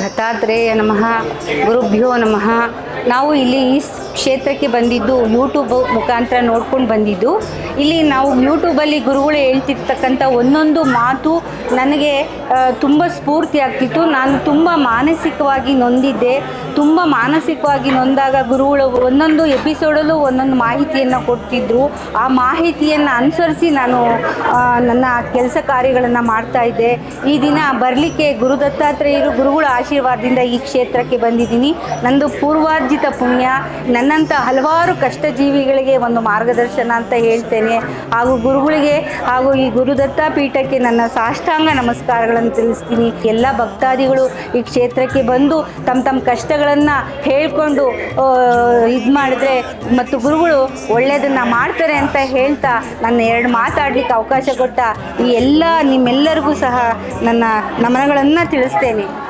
ದತ್ತಾತ್ರೇಯ ನಮಃ, ಗುರುಭ್ಯೋ ನಮಃ. ನಾವು ಇಲ್ಲಿ ಈ ಕ್ಷೇತ್ರಕ್ಕೆ ಬಂದಿದ್ದು ಯೂಟ್ಯೂಬ್ ಮುಖಾಂತರ ನೋಡ್ಕೊಂಡು ಬಂದಿದ್ದು. ಇಲ್ಲಿ ನಾವು ಯೂಟ್ಯೂಬಲ್ಲಿ ಗುರುಗಳು ಹೇಳ್ತಿರ್ತಕ್ಕಂಥ ಒಂದೊಂದು ಮಾತು ನನಗೆ ತುಂಬ ಸ್ಫೂರ್ತಿ ಆಗ್ತಿತ್ತು. ನಾನು ತುಂಬ ಮಾನಸಿಕವಾಗಿ ನೊಂದಿದ್ದೆ. ತುಂಬ ಮಾನಸಿಕವಾಗಿ ನೊಂದಾಗ ಗುರುಗಳು ಒಂದೊಂದು ಎಪಿಸೋಡಲ್ಲೂ ಒಂದೊಂದು ಮಾಹಿತಿಯನ್ನು ಕೊಡ್ತಿದ್ದರು ಆ ಮಾಹಿತಿಯನ್ನು ಅನುಸರಿಸಿ ನಾನು ನನ್ನ ಕೆಲಸ ಕಾರ್ಯಗಳನ್ನು ಮಾಡ್ತಾ ಇದ್ದೆ. ಈ ದಿನ ಬರಲಿಕ್ಕೆ ಗುರು ದತ್ತಾತ್ರೇಯರು ಗುರುಗಳ ಆಶೀರ್ವಾದದಿಂದ ಈ ಕ್ಷೇತ್ರಕ್ಕೆ ಬಂದಿದ್ದೀನಿ. ನಂದು ಪೂರ್ವಾರ್ಜಿತ ಪುಣ್ಯ. ನನ್ನಂಥ ಹಲವಾರು ಕಷ್ಟಜೀವಿಗಳಿಗೆ ಒಂದು ಮಾರ್ಗದರ್ಶನ ಅಂತ ಹೇಳ್ತೇನೆ. ಹಾಗೂ ಗುರುಗಳಿಗೆ ಹಾಗೂ ಈ ಗುರುದತ್ತ ಪೀಠಕ್ಕೆ ನನ್ನ ಸಾಷ್ಟಾಂಗ ನಮಸ್ಕಾರಗಳನ್ನು ತಿಳಿಸ್ತೀನಿ. ಎಲ್ಲ ಭಕ್ತಾದಿಗಳು ಈ ಕ್ಷೇತ್ರಕ್ಕೆ ಬಂದು ತಮ್ಮ ತಮ್ಮ ಕಷ್ಟಗಳನ್ನು ಹೇಳಿಕೊಂಡು ಇದು ಮಾಡಿದ್ರೆ ಮತ್ತು ಗುರುಗಳು ಒಳ್ಳೆಯದನ್ನು ಮಾಡ್ತಾರೆ ಅಂತ ಹೇಳ್ತಾ ನನ್ನ ಎರಡು ಮಾತಾಡಲಿಕ್ಕೆ ಅವಕಾಶ ಕೊಟ್ಟ ಈ ಎಲ್ಲ ನಿಮ್ಮೆಲ್ಲರಿಗೂ ಸಹ ನನ್ನ ನಮನಗಳನ್ನು ತಿಳಿಸ್ತೇನೆ.